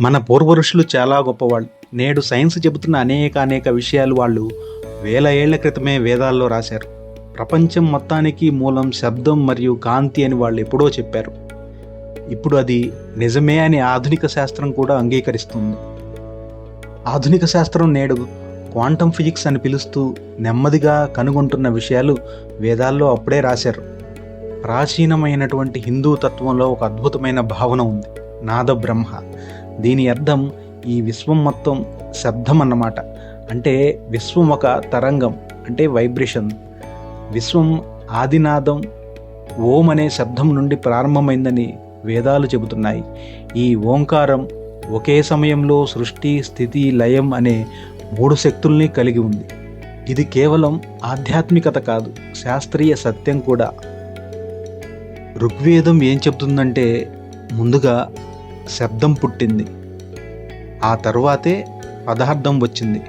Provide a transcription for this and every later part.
మన పూర్వరుషులు చాలా గొప్పవాళ్ళు. నేడు సైన్స్ చెబుతున్న అనేక అనేక విషయాలు వాళ్ళు వేల ఏళ్ళ క్రితమే వేదాల్లో రాశారు. ప్రపంచం మొత్తానికి మూలం శబ్దం మరియు కాంతి అని వాళ్ళు ఎప్పుడో చెప్పారు. ఇప్పుడు అది నిజమే అని ఆధునిక శాస్త్రం కూడా అంగీకరిస్తుంది. ఆధునిక శాస్త్రం నేడు క్వాంటం ఫిజిక్స్ అని పిలుస్తూ నెమ్మదిగా కనుగొంటున్న విషయాలు వేదాల్లో అప్పుడే రాశారు. ప్రాచీనమైనటువంటి హిందూ తత్వంలో ఒక అద్భుతమైన భావన ఉంది. నాద బ్రహ్మ. దీని అర్థం ఈ విశ్వం మొత్తం శబ్దం అన్నమాట. అంటే విశ్వం ఒక తరంగం అంటే వైబ్రేషన్ విశ్వం ఆదినాదం ఓం అనే శబ్దం నుండి ప్రారంభమైందని వేదాలు చెబుతున్నాయి. ఈ ఓంకారం ఒకే సమయంలో సృష్టి స్థితి లయం అనే మూడు శక్తుల్ని కలిగి ఉంది. ఇది కేవలం ఆధ్యాత్మికత కాదు శాస్త్రీయ సత్యం కూడా. ఋగ్వేదం ఏం చెబుతుందంటే ముందుగా శబ్దం పుట్టింది. ఆ తరువాతే పదార్థం వచ్చింది.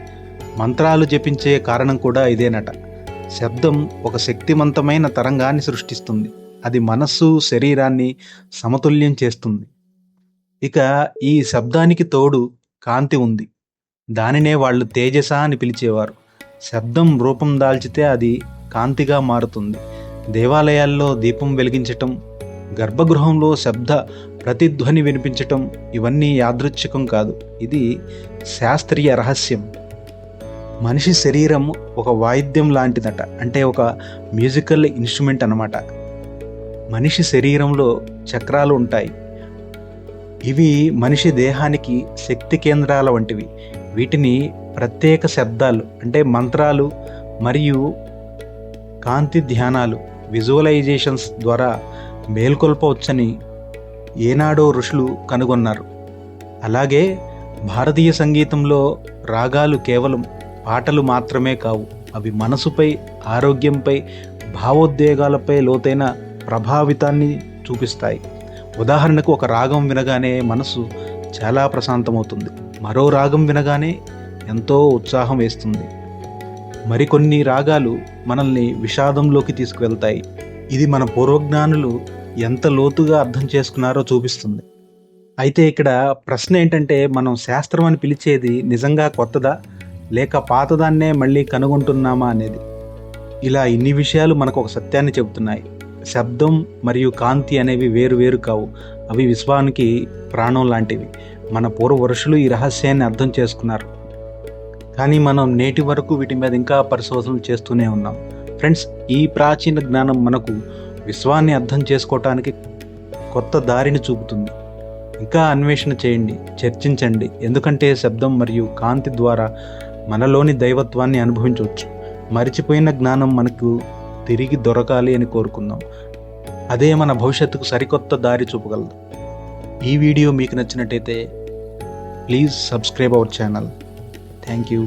మంత్రాలు జపించే కారణం కూడా ఇదేనట. శబ్దం ఒక శక్తివంతమైన తరంగాన్ని సృష్టిస్తుంది. అది మనస్సు శరీరాన్ని సమతుల్యం చేస్తుంది. ఇక ఈ శబ్దానికి తోడు కాంతి ఉంది. దానినే వాళ్ళు తేజస అని పిలిచేవారు. శబ్దం రూపం దాల్చితే అది కాంతిగా మారుతుంది. దేవాలయాల్లో దీపం వెలిగించటం గర్భగృహంలో శబ్ద ప్రతిధ్వని వినిపించటం ఇవన్నీ యాదృచ్ఛికం కాదు. ఇది శాస్త్రీయ రహస్యం. మనిషి శరీరం ఒక వాయిద్యం లాంటిదట అంటే ఒక మ్యూజికల్ ఇన్స్ట్రుమెంట్ అన్నమాట. మనిషి శరీరంలో చక్రాలు ఉంటాయి. ఇవి మనిషి దేహానికి శక్తి కేంద్రాల వంటివి. వీటిని ప్రత్యేక శబ్దాలు అంటే మంత్రాలు మరియు కాంతి ధ్యానాలు విజువలైజేషన్స్ ద్వారా మేల్కొల్పవచ్చని ఏనాడో ఋషులు కనుగొన్నారు. అలాగే భారతీయ సంగీతంలో రాగాలు కేవలం పాటలు మాత్రమే కావు అవి మనసుపై ఆరోగ్యంపై భావోద్వేగాలపై లోతైన ప్రభావితాన్ని చూపిస్తాయి. ఉదాహరణకు ఒక రాగం వినగానే మనసు చాలా ప్రశాంతమవుతుంది. మరో రాగం వినగానే ఎంతో ఉత్సాహం వేస్తుంది. మరికొన్ని రాగాలు మనల్ని విషాదంలోకి తీసుకువెళ్తాయి. ఇది మన పూర్వజ్ఞానులు ఎంత లోతుగా అర్థం చేసుకున్నారో చూపిస్తుంది. అయితే ఇక్కడ ప్రశ్న ఏంటంటే మనం శాస్త్రం అని పిలిచేది నిజంగా కొత్తదా? లేక పాతదాన్నే మళ్ళీ కనుగొంటున్నామా అనేది? ఇలా ఇన్ని విషయాలు మనకు ఒక సత్యాన్ని చెబుతున్నాయి. శబ్దం మరియు కాంతి అనేవి వేరు వేరు కావు. అవి విశ్వానికి ప్రాణం లాంటివి. మన పూర్వవరుషులు ఈ రహస్యాన్ని అర్థం చేసుకున్నారు. కానీ మనం నేటి వరకు వీటి మీద ఇంకా పరిశోధనలు చేస్తూనే ఉన్నాం. ఫ్రెండ్స్ ఈ ప్రాచీన జ్ఞానం మనకు విశ్వాన్ని అర్థం చేసుకోవటానికి కొత్త దారిని చూపుతుంది. ఇంకా అన్వేషణ చేయండి చర్చించండి. ఎందుకంటే శబ్దం మరియు కాంతి ద్వారా మనలోని దైవత్వాన్ని అనుభవించవచ్చు. మరిచిపోయిన జ్ఞానం మనకు తిరిగి దొరకాలి అని కోరుకుందాం. అదే మన భవిష్యత్తుకు సరికొత్త దారి చూపగలదు. ఈ వీడియో మీకు నచ్చినట్టయితే please subscribe our channel. Thank you.